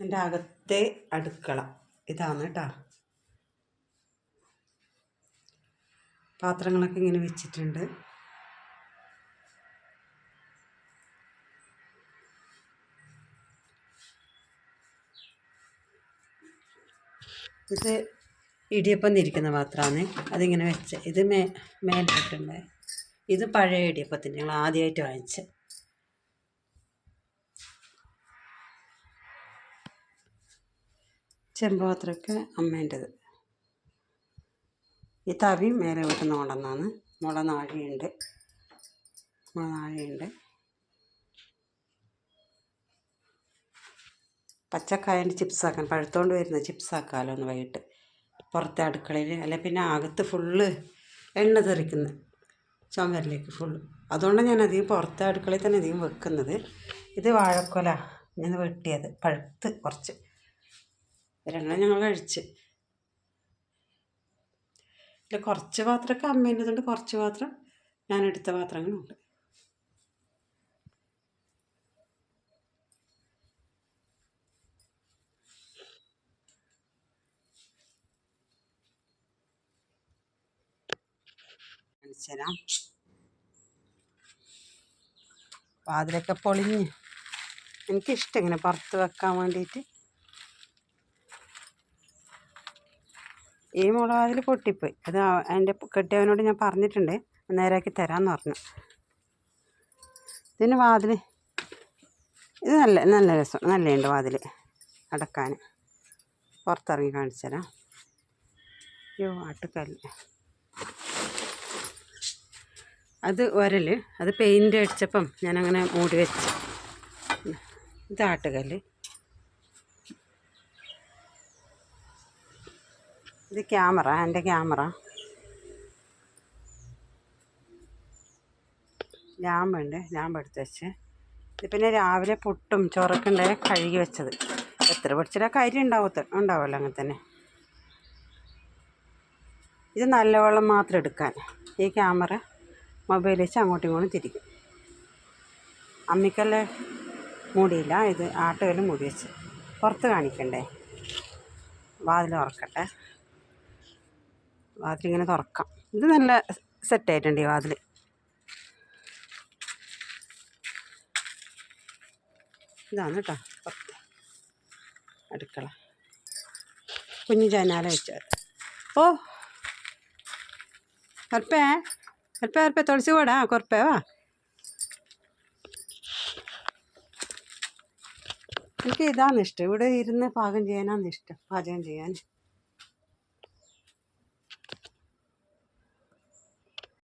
എന്റെ അകത്തെ അടുക്കള. ഇതാണ് കേട്ടോ പാത്രങ്ങളൊക്കെ ഇങ്ങനെ വെച്ചിട്ടുണ്ട്. ഇത് ഇടിയപ്പം തിരിക്കുന്ന പാത്രമാണ്. അതിങ്ങനെ വെച്ച് ഇത് മേ മേലിട്ടുണ്ട് ഇത് പഴയ ഇടിയപ്പത്തിന്റെ. ഞങ്ങൾ ആദ്യമായിട്ട് വാങ്ങിച്ച ചെമ്പപാത്രമൊക്കെ അമ്മേന്റെത്. ഈ തവി മേലെ വീട്ടിൽ നിന്ന് കൊണ്ടുവന്നാണ് മുള നാഴിയുണ്ട്. മുള നാഴിയുണ്ട്. പച്ചക്കായന്റെ ചിപ്സാക്കാൻ പഴുത്തോണ്ട് വരുന്ന ചിപ്സ് ആക്കാമല്ലോ ഒന്ന് വൈകിട്ട്. പുറത്തെ അടുക്കളയിൽ അല്ല പിന്നെ അകത്ത് ഫുള്ള് എണ്ണ തെറിക്കുന്നത് ചുമരിലേക്ക് ഫുള്ള് അതുകൊണ്ടാണ് ഞാൻ അധികം പുറത്തെ അടുക്കളയിൽ തന്നെ അധികം വെക്കുന്നത്. ഇത് വാഴക്കൊല ഞാൻ വെട്ടിയത് പഴുത്ത് കുറച്ച്. രണ്ടെണ്ണം ഞങ്ങൾ കഴിച്ച്. ഇതിൽ കുറച്ച് പാത്രമൊക്കെ അമ്മേന്റെതുണ്ട് കുറച്ച് പാത്രം ഞാൻ എടുത്ത പാത്രങ്ങളുണ്ട്. ഉണ്ട് തരാം വാതിലൊക്കെ പൊളിഞ്ഞ്. എനിക്കിഷ്ടം ഇങ്ങനെ പുറത്ത് വെക്കാൻ വേണ്ടിയിട്ട് ഈ മുളക് അതിൽ പൊട്ടിപ്പോയി. അത് എന്റെ കെട്ടിയവനോട് ഞാൻ പറഞ്ഞിട്ടുണ്ട്. നേരാക്കി തരാമെന്ന് പറഞ്ഞു. ഇതിന് വാതിൽ ഇത് നല്ല നല്ല രസം. നല്ലതുണ്ട് വാതിൽ അടക്കാൻ പുറത്തിറങ്ങി കാണിച്ചു തരാം അയ്യോ ആട്ടുകല്ല്. അത് ഉരൽ അത് പെയിന്റ് അടിച്ചപ്പം ഞാനങ്ങനെ മൂടി വെച്ച്. ഇത് ആട്ടുകല്ല്. ഇത് ക്യാമറ എന്റെ ക്യാമറ. ലാമ്പുണ്ട് ലാമ്പ് എടുത്ത് വെച്ച്. ഇത് പിന്നെ രാവിലെ പുട്ടും ചോറൊക്കെ കഴുകി വെച്ചത്. എത്ര പൊടിച്ചാൽ കരി ഉണ്ടാവത്ത ഉണ്ടാവുമല്ലോ അങ്ങനെ തന്നെ. ഇത് നല്ല വെള്ളം മാത്രം എടുക്കാൻ. ഈ ക്യാമറ മൊബൈൽ വെച്ച് അങ്ങോട്ടും ഇങ്ങോട്ടും തിരിക്കും. അമ്മിക്കല്ലേ മൂടിയില്ല ഇത് ആട്ടുകല്ലും മൂടി വെച്ച്. പുറത്ത് കാണിക്കണ്ടേ? വാതിൽ തുറക്കട്ടെ. വാതിലിങ്ങനെ തുറക്കാം. ഇത് നല്ല സെറ്റായിട്ടുണ്ട് ഈ വാതിൽ ഇതാണ് കേട്ടോ അടുക്കള. കുഞ്ഞു ജനാല വെച്ചത് ഓ. കറുപ്പേ കറുപ്പേ കറുപ്പേ തുളസി കൂടാ കുറപ്പേ വാ. എനിക്ക് ഇതാണ് ഇഷ്ടം ഇവിടെ ഇരുന്ന് പാകം ചെയ്യാനാണ് ഇഷ്ടം പാചകം ചെയ്യാൻ.